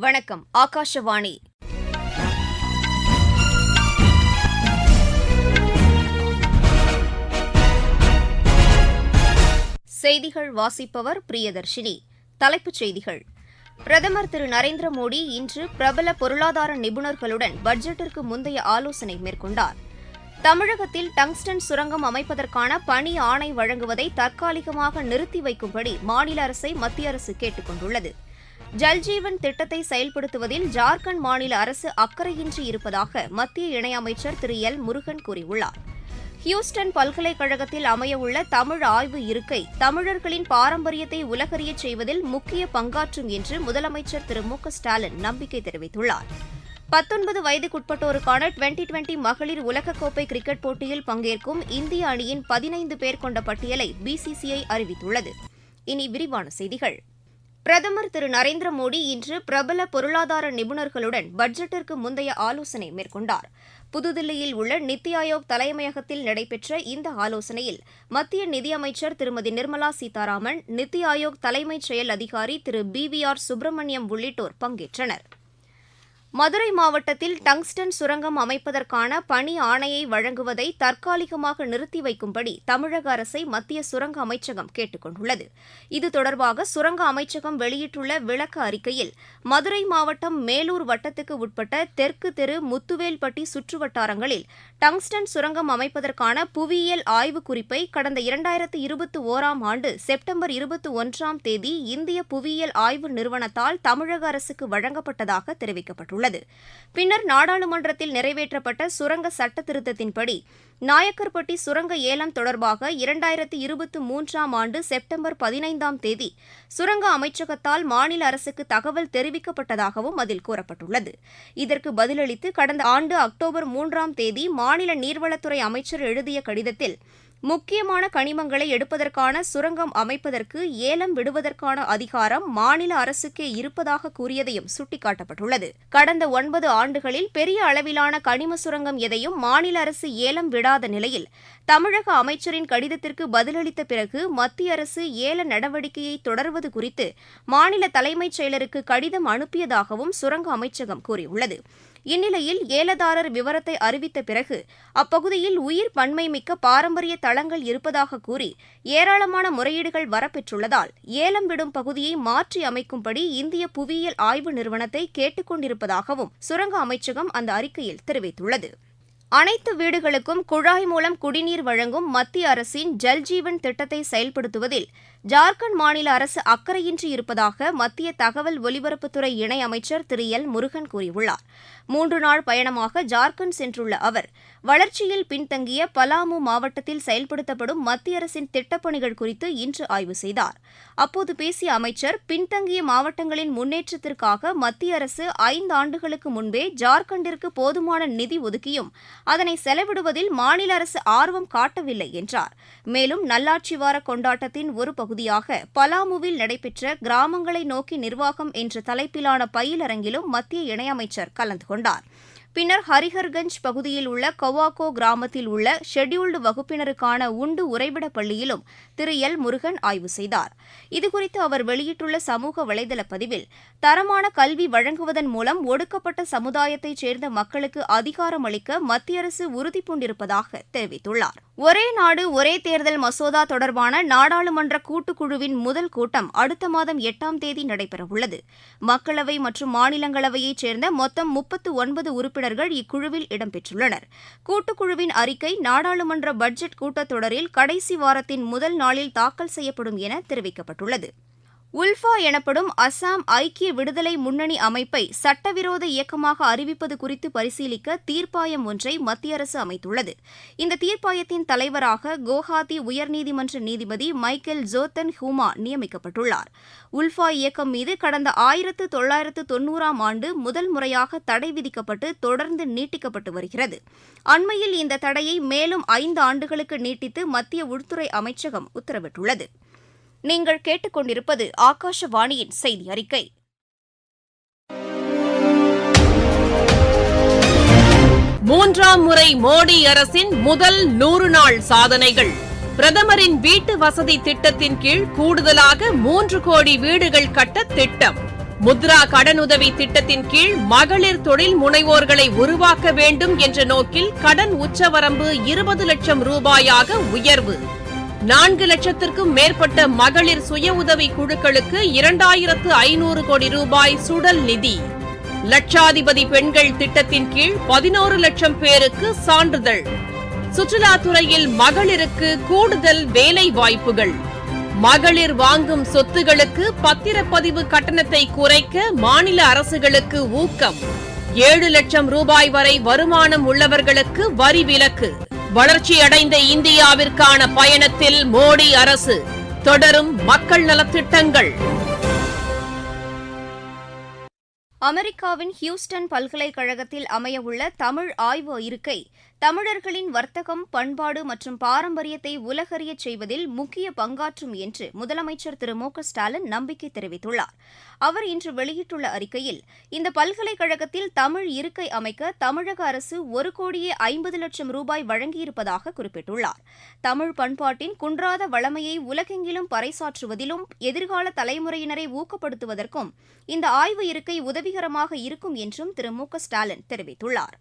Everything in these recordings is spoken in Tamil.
வணக்கம் ஆகாஷவாணி. செய்திகள் வாசிப்பவர் பிரியதர்ஷினி. தலைப்புச் செய்திகள். பிரதமர் திரு நரேந்திர மோடி இன்று பிரபல பொருளாதார நிபுணர்களுடன் பட்ஜெட்டிற்கு முந்தைய ஆலோசனை மேற்கொண்டார். தமிழகத்தில் டங்ஸ்டன் சுரங்கம் அமைப்பதற்கான பணி ஆணை வழங்குவதை தற்காலிகமாக நிறுத்தி வைக்கும்படி மாநில அரசை மத்திய அரசு கேட்டுக் கொண்டுள்ளது ஜல்ஜீவன் திட்டத்தை செயல்படுத்துவதில் ஜார்க்கண்ட் மாநில அரசு அக்கறையின்றி இருப்பதாக மத்திய இணையமைச்சர் திரு எல். முருகன் கூறியுள்ளார். ஹியூஸ்டன் பல்கலைக்கழகத்தில் அமையவுள்ள தமிழ் ஆய்வு இருக்கை தமிழர்களின் பாரம்பரியத்தை உலகறியச் செய்வதில் முக்கிய பங்காற்றும் என்று முதலமைச்சர் திரு மு ஸ்டாலின் நம்பிக்கை தெரிவித்துள்ளார். பத்தொன்பது வயதுக்குட்பட்டோருக்கான டுவெண்டி டுவெண்டி மகளிர் உலகக்கோப்பை கிரிக்கெட் போட்டியில் பங்கேற்கும் இந்திய அணியின் பதினைந்து பேர் கொண்ட பட்டியலை பிசிசிஐ அறிவித்துள்ளது. இனி விரிவான செய்திகள். பிரதமர் திரு நரேந்திர மோடி இன்று பிரபல பொருளாதார நிபுணர்களுடன் பட்ஜெட்டிற்கு முந்தைய ஆலோசனை மேற்கொண்டார். புதுதில்லியில் உள்ள நித்தி ஆயோக் தலைமையகத்தில் நடைபெற்ற இந்த ஆலோசனையில் மத்திய நிதியமைச்சர் திருமதி நிர்மலா சீதாராமன் நித்தி ஆயோக் தலைமைச் செயல் அதிகாரி திரு பி வி ஆர் சுப்பிரமணியம் உள்ளிட்டோர் பங்கேற்றனர். மதுரை மாவட்டத்தில் டங்ஸ்டன் சுரங்கம் அமைப்பதற்கான பணி ஆணையை வழங்குவதை தற்காலிகமாக நிறுத்தி வைக்கும்படி தமிழக அரசை மத்திய சுரங்க அமைச்சகம் கேட்டுக் கொண்டுள்ளது. இது தொடர்பாக சுரங்க அமைச்சகம் வெளியிட்டுள்ள விளக்க அறிக்கையில் மதுரை மாவட்டம் மேலூர் வட்டத்துக்கு உட்பட்ட தெற்கு தெரு முத்துவேல்பட்டி சுற்றுவட்டாரங்களில் டங்ஸ்டன் சுரங்கம் அமைப்பதற்கான புவியியல் ஆய்வு குறிப்பை கடந்த இரண்டாயிரத்து இருபத்தி ஓராம் ஆண்டு செப்டம்பர் இருபத்தி ஒன்றாம் தேதி இந்திய புவியியல் ஆய்வு நிறுவனத்தால் தமிழக அரசுக்கு வழங்கப்பட்டதாக தெரிவிக்கப்பட்டுள்ளது. உள்ளது. பின்னர் நாடாளுமன்றத்தில் நிறைவேற்றப்பட்ட சுரங்க சட்ட திருத்தத்தின்படி நாயக்கர்பட்டி சுரங்க ஏலம் தொடர்பாக இரண்டாயிரத்து இருபத்தி மூன்றாம் ஆண்டு செப்டம்பர் பதினைந்தாம் தேதி சுரங்க அமைச்சகத்தால் மாநில அரசுக்கு தகவல் தெரிவிக்கப்பட்டதாகவும் அதில் கூறப்பட்டுள்ளது. இதற்கு பதிலளித்து கடந்த ஆண்டு அக்டோபர் மூன்றாம் தேதி மாநில நீர்வளத்துறை அமைச்சர் எழுதிய கடிதத்தில் முக்கியமான கனிமங்களை எடுப்பதற்கான சுரங்கம் அமைப்பதற்கு ஏலம் விடுவதற்கான அதிகாரம் மாநில அரசுக்கே இருப்பதாக கூறியதையும் சுட்டிக்காட்டப்பட்டுள்ளது. கடந்த ஒன்பது ஆண்டுகளில் பெரிய அளவிலான கனிம சுரங்கம் எதையும் மாநில அரசு ஏலம் விடாத நிலையில் தமிழக அமைச்சரின் கடிதத்திற்கு பதிலளித்த பிறகு மத்திய அரசு ஏல நடவடிக்கையை தொடர்வது குறித்து மாநில தலைமைச் செயலருக்கு கடிதம் அனுப்பியதாகவும் சுரங்க அமைச்சகம் கூறியுள்ளது. இந்நிலையில் ஏலதாரர் விவரத்தை அறிவித்த பிறகு அப்பகுதியில் உயிர் பன்மை மிக்க பாரம்பரிய தளங்கள் இருப்பதாக கூறி ஏராளமான முறையீடுகள் வரப்பெற்றுள்ளதால் ஏலம் விடும் பகுதியை மாற்றி அமைக்கும்படி இந்திய புவியியல் ஆய்வு நிறுவனத்தை கேட்டுக்கொண்டிருப்பதாகவும் சுரங்க அமைச்சகம் அந்த அறிக்கையில் தெரிவித்துள்ளது. அனைத்து வீடுகளுக்கும் குழாய் மூலம் குடிநீர் வழங்கும் மத்திய அரசின் ஜல்ஜீவன் திட்டத்தை செயல்படுத்துவதில் ஜார்க்கண்ட் மாநில அரசு அக்கறையின்றி இருப்பதாக மத்திய தகவல் ஒலிபரப்புத்துறை இணையமைச்சர் திரு எல் முருகன் கூறியுள்ளார். மூன்று நாள் பயணமாக ஜார்க்கண்ட் சென்றுள்ள அவர் வளர்ச்சியில் பின்தங்கிய பலாமு மாவட்டத்தில் செயல்படுத்தப்படும் மத்திய அரசின் திட்டப்பணிகள் குறித்து இன்று ஆய்வு செய்தார். அப்போது பேசிய அமைச்சர் பின்தங்கிய மாவட்டங்களின் முன்னேற்றத்திற்காக மத்திய அரசு ஐந்து ஆண்டுகளுக்கு முன்பே ஜார்க்கண்டிற்கு போதுமான நிதி ஒதுக்கியும் அதனை செலவிடுவதில் மாநில அரசு ஆர்வம் காட்டவில்லை என்றார். மேலும் நல்லாட்சி வார கொண்டாட்டத்தின் ஒரு பகுதியாக பலாமுவில் நடைபெற்ற கிராமங்களை நோக்கி நிர்வாகம் என்ற தலைப்பிலான பயிலரங்கிலும் மத்திய இணையமைச்சர் கலந்து கொண்டார். பின்னர் ஹரிஹர்கஞ்ச் பகுதியில் உள்ள கவாக்கோ கிராமத்தில் உள்ள ஷெட்யூல்டு வகுப்பினருக்கான உண்டு உறைவிட பள்ளியிலும் திரு எல். முருகன் ஆய்வு செய்தார். இதுகுறித்து அவர் வெளியிட்டுள்ள சமூக வலைதள பதிவில் தரமான கல்வி வழங்குவதன் மூலம் ஒடுக்கப்பட்ட சமுதாயத்தைச் சேர்ந்த மக்களுக்கு அதிகாரம் அளிக்க மத்திய அரசு உறுதி பூண்டிருப்பதாக தெரிவித்துள்ளார். ஒரே நாடு ஒரே தேர்தல் மசோதா தொடர்பான நாடாளுமன்ற கூட்டுக்குழுவின் முதல் கூட்டம் அடுத்த மாதம் எட்டாம் தேதி நடைபெறவுள்ளது. மக்களவை மற்றும் மாநிலங்களவையைச் சேர்ந்த மொத்தம் முப்பத்து ஒன்பது உறுப்பினர் உறுப்பினர்கள் இக்குழுவில் இடம்பெற்றுள்ளனர். கூட்டுக்குழுவின் அறிக்கை நாடாளுமன்ற பட்ஜெட் கூட்டத்தொடரில் கடைசி வாரத்தின் முதல் நாளில் தாக்கல் செய்யப்படும் என தெரிவிக்கப்பட்டுள்ளது. உல்ஃபா எனப்படும் அசாம் ஐக்கிய விடுதலை முன்னணி அமைப்பை சட்டவிரோத இயக்கமாக அறிவிப்பது குறித்து பரிசீலிக்க தீர்ப்பாயம் ஒன்றை மத்திய அரசு அமைத்துள்ளது. இந்த தீர்ப்பாயத்தின் தலைவராக குவஹாத்தி உயர்நீதிமன்ற நீதிபதி மைக்கேல் ஜோத்தன் ஹூமா நியமிக்கப்பட்டுள்ளார். உல்ஃபா இயக்கம் மீது கடந்த ஆயிரத்து தொள்ளாயிரத்து தொன்னூறாம் ஆண்டு முதல் முறையாக தடை விதிக்கப்பட்டு தொடர்ந்து நீட்டிக்கப்பட்டு வருகிறது. அண்மையில் இந்த தடையை மேலும் ஐந்து ஆண்டுகளுக்கு நீட்டித்து மத்திய உள்துறை அமைச்சகம் உத்தரவிட்டுள்ளது. நீங்கள் கேட்டுக்கொண்டிருப்பது ஆகாஷவாணியின் செய்தி அறிக்கை மூன்றாம் முறை மோடி அரசின் முதல் நூறு நாள் சாதனைகள். பிரதமரின் வீட்டு வசதி திட்டத்தின் கீழ் கூடுதலாக மூன்று கோடி வீடுகள் கட்ட திட்டம். முத்ரா கடனுதவி திட்டத்தின் கீழ் மகளிர் தொழில் முனைவோர்களை உருவாக்க வேண்டும் என்ற நோக்கில் கடன் உச்சவரம்பு இருபது லட்சம் ரூபாயாக உயர்வு. நான்கு லட்சத்திற்கும் மேற்பட்ட மகளிர் சுய உதவி குழுக்களுக்கு இரண்டாயிரத்து ஐநூறு கோடி ரூபாய் சுடல் நிதி. லட்சாதிபதி பெண்கள் திட்டத்தின் கீழ் பதினோரு லட்சம் பேருக்கு சான்றிதழ். சுற்றுலாத்துறையில் மகளிருக்கு கூடுதல் வேலை வாய்ப்புகள் மகளிர் வாங்கும் சொத்துகளுக்கு பத்திரப்பதிவு கட்டணத்தை குறைக்க மாநில அரசுகளுக்கு ஊக்கம். ஏழு லட்சம் ரூபாய் வரை வருமானம் உள்ளவர்களுக்கு வரி விலக்கு. வளர்ச்சியடைந்த இந்தியாவிற்கான பயணத்தில் மோடி அரசு தொடரும் மக்கள் நலத்திட்டங்கள். அமெரிக்காவின் ஹியூஸ்டன் பல்கலைக்கழகத்தில் அமையவுள்ள தமிழ் ஆய்வு இருக்கை தமிழர்களின் வர்த்தகம் பண்பாடு மற்றும் பாரம்பரியத்தை உலகறியச் செய்வதில் முக்கிய பங்காற்றும் என்று முதலமைச்சர் திரு மு ஸ்டாலின் நம்பிக்கை தெரிவித்துள்ளார். அவர் இன்று வெளியிட்டுள்ள அறிக்கையில் இந்த பல்கலைக்கழகத்தில் தமிழ் இருக்கை அமைக்க தமிழக அரசு ஒரு கோடியே ஐம்பது லட்சம் ரூபாய் வழங்கியிருப்பதாக குறிப்பிட்டுள்ளார். தமிழ் பண்பாட்டின் குன்றாத வளமையை உலகெங்கிலும் பறைசாற்றுவதிலும் எதிர்கால தலைமுறையினரை ஊக்கப்படுத்துவதற்கும் இந்த ஆய்வு இருக்கை உதவிகரமாக இருக்கும் என்றும் திரு மு ஸ்டாலின் தெரிவித்துள்ளார்.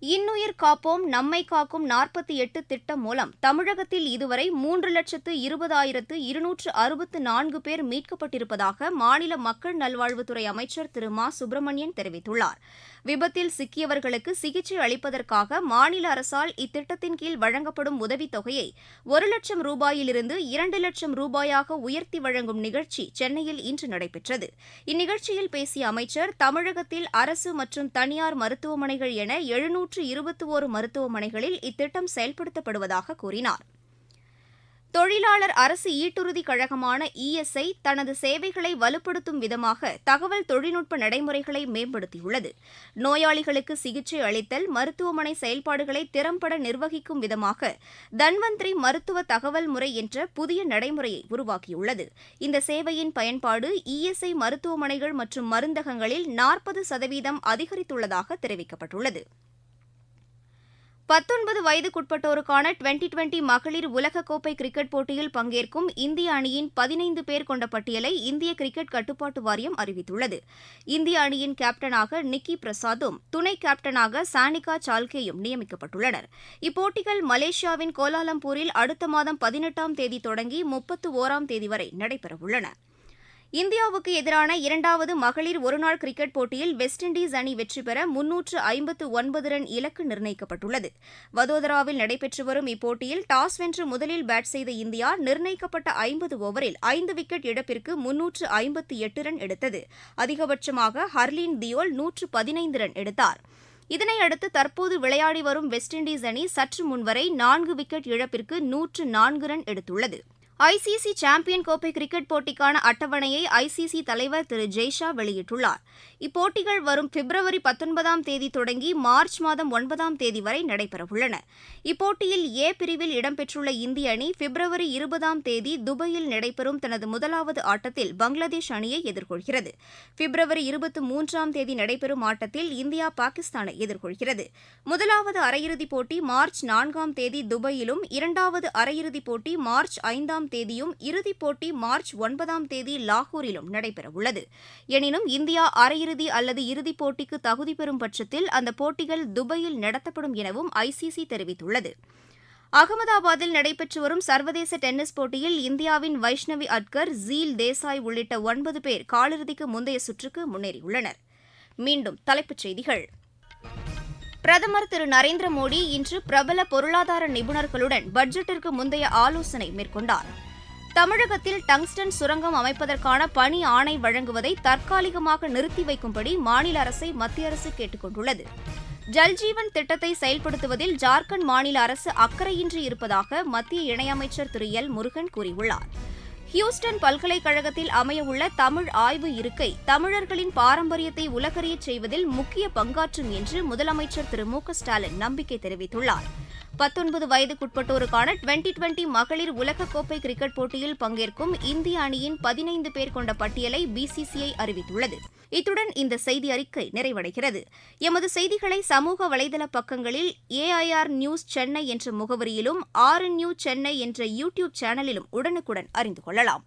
இன்னுயிர் காப்போம் நம்மை காக்கும் நாற்பத்தி எட்டு திட்டம் மூலம் தமிழகத்தில் இதுவரை மூன்று லட்சத்து இருபதாயிரத்து இருநூற்று அறுபத்து நான்கு பேர் மீட்கப்பட்டிருப்பதாக மாநில மக்கள் நல்வாழ்வுத்துறை அமைச்சர் திரு. மா. சுப்பிரமணியன் தெரிவித்துள்ளார். விபத்தில் சிக்கியவர்களுக்கு சிகிச்சை அளிப்பதற்காக மாநில அரசால் இத்திட்டத்தின் கீழ் வழங்கப்படும் உதவித்தொகையை ஒரு லட்சம் ரூபாயிலிருந்து இரண்டு லட்சம் ரூபாயாக உயர்த்தி வழங்கும் நிகழ்ச்சி சென்னையில் இன்று நடைபெற்றது. இந்நிகழ்ச்சியில் பேசிய அமைச்சர் தமிழகத்தில் அரசு மற்றும் தனியார் மருத்துவமனைகள் என எழுநூற்று இருபத்தி ஓரு மருத்துவமனைகளில் இத்திட்டம் செயல்படுத்தப்படுவதாக கூறினார். தொழிலாளர் அரசு ஈட்டுறுதி கழகமான இஎஸ்ஐ தனது சேவைகளை வலுப்படுத்தும் விதமாக தகவல் தொழில்நுட்ப நடைமுறைகளை மேம்படுத்தியுள்ளது. நோயாளிகளுக்கு சிகிச்சை அளித்தல் மருத்துவமனை செயல்பாடுகளை திறம்பட நிர்வகிக்கும் விதமாக தன்வந்திரி மருத்துவ தகவல் முறை என்ற புதிய நடைமுறையை உருவாக்கியுள்ளது. இந்த சேவையின் பயன்பாடு இஎஸ்ஐ மருத்துவமனைகள் மற்றும் மருந்தகங்களில் நாற்பது சதவீதம் அதிகரித்துள்ளதாக தெரிவிக்கப்பட்டுள்ளது. பத்தொன்பது வயதுக்குட்பட்டோருக்கான டுவெண்டி டுவெண்டி மகளிர் உலகக்கோப்பை கிரிக்கெட் போட்டியில் பங்கேற்கும் இந்திய அணியின் பதினைந்து பேர் கொண்ட பட்டியலை இந்திய கிரிக்கெட் கட்டுப்பாட்டு வாரியம் அறிவித்துள்ளது. இந்திய அணியின் கேப்டனாக நிக்கி பிரசாத்தும் துணை கேப்டனாக சானிகா சால்கேயும் நியமிக்கப்பட்டுள்ளனர். இப்போட்டிகள் மலேசியாவின் கோலாலம்பூரில் அடுத்த மாதம் பதினெட்டாம் தேதி தொடங்கி முப்பத்து ஓராம் தேதி வரை நடைபெறவுள்ளன. இந்தியாவுக்கு எதிரான இரண்டாவது மகளிர் ஒருநாள் கிரிக்கெட் போட்டியில் வெஸ்ட் இண்டீஸ் அணி வெற்றி பெற முன்னூற்று ஐம்பத்து ஒன்பது ரன் இலக்கு நிர்ணயிக்கப்பட்டுள்ளது. வதோதராவில் நடைபெற்று வரும் இப்போட்டியில் டாஸ் வென்று முதலில் பேட் செய்த இந்தியா நிர்ணயிக்கப்பட்ட ஐம்பது ஓவரில் ஐந்து விக்கெட் இழப்பிற்கு முன்னூற்று ஐம்பத்து எட்டு ரன் எடுத்தது. அதிகபட்சமாக ஹர்லீன் தியோல் நூற்று பதினைந்து ரன் எடுத்தார். இதனையடுத்து தற்போது விளையாடி வரும் வெஸ்ட் இண்டீஸ் அணி சற்று முன்வரை நான்கு விக்கெட் இழப்பிற்கு நூற்று நான்கு ரன் எடுத்துள்ளது. ஐசிசி சாம்பியன் கோப்பை கிரிக்கெட் போட்டிக்கான அட்டவணையை ஐசிசி தலைவர் திரு ஜெய்ஷா வெளியிட்டுள்ளார். இப்போட்டிகள் வரும் பிப்ரவரி பத்தொன்பதாம் தேதி தொடங்கி மார்ச் மாதம் ஒன்பதாம் தேதி வரை நடைபெறவுள்ளன. இப்போட்டியில் ஏ பிரிவில் இடம்பெற்றுள்ள இந்திய அணி பிப்ரவரி இருபதாம் தேதி துபாயில் நடைபெறும் தனது முதலாவது ஆட்டத்தில் பங்களாதேஷ் அணியை எதிர்கொள்கிறது. பிப்ரவரி இருபத்தி மூன்றாம் தேதி நடைபெறும் ஆட்டத்தில் இந்தியா பாகிஸ்தானை எதிர்கொள்கிறது. முதலாவது அரையிறுதிப் போட்டி மார்ச் நான்காம் தேதி துபாயிலும் இரண்டாவது அரையிறுதிப் போட்டி மார்ச் ஐந்தாம் தேதியும் இறுதிப் போட்டி மார்ச் ஒன்பதாம் தேதி லாகூரிலும் நடைபெறவுள்ளது. எனினும் இந்தியா அரையிறுதி அல்லது இறுதிப் போட்டிக்கு தகுதி பெறும் பட்சத்தில் அந்த போட்டிகள் துபாயில் நடத்தப்படும் எனவும் ஐசிசி தெரிவித்துள்ளது. அகமதாபாத்தில் நடைபெற்று வரும் சர்வதேச டென்னிஸ் போட்டியில் இந்தியாவின் வைஷ்ணவி அட்கர் ஜீல் தேசாய் உள்ளிட்ட ஒன்பது பேர் காலிறுதிக்கு முந்தைய சுற்றுக்கு முன்னேறியுள்ளனர். மீண்டும் தலைப்புச் செய்திகள். பிரதமர் திரு நரேந்திர மோடி இன்று பிரபல பொருளாதார நிபுணர்களுடன் பட்ஜெட்டிற்கு முந்தைய ஆலோசனை மேற்கொண்டார். தமிழகத்தில் டங்ஸ்டன் சுரங்கம் அமைப்பதற்கான பணி ஆணை வழங்குவதை தற்காலிகமாக நிறுத்தி வைக்கும்படி மாநில அரசை மத்திய அரசு கேட்டுக் கொண்டுள்ளது. ஜல்ஜீவன் திட்டத்தை செயல்படுத்துவதில் ஜார்க்கண்ட் மாநில அரசு அக்கறையின்றி இருப்பதாக மத்திய இணையமைச்சர் திரு. எல். முருகன் கூறியுள்ளார். ஹியூஸ்டன் பல்கலைக்கழகத்தில் அமையவுள்ள தமிழ் ஆய்வு இருக்கை தமிழர்களின் பாரம்பரியத்தை உலகறியச் செய்வதில் முக்கிய பங்காற்றும் என்று முதலமைச்சர் திரு. மு. க. ஸ்டாலின் நம்பிக்கை தெரிவித்துள்ளார். பத்தொன்பது வயதுக்குட்பட்டோருக்கான டுவெண்டி டுவெண்டி மகளிர் உலகக்கோப்பை கிரிக்கெட் போட்டியில் பங்கேற்கும் இந்திய அணியின் பதினைந்து பேர் கொண்ட பட்டியலை பிசிசிஐ அறிவித்துள்ளது. இத்துடன் இந்த செய்தி அறிக்கை நிறைவடைகிறது. எமது செய்திகளை சமூக வலைதள பக்கங்களில் ஏஐஆர் நியூஸ் சென்னை என்ற முகவரியிலும் ஆர் நியூ சென்னை என்ற யூடியூப் சேனலிலும் உடனுக்குடன் அறிந்து கொள்ளலாம்.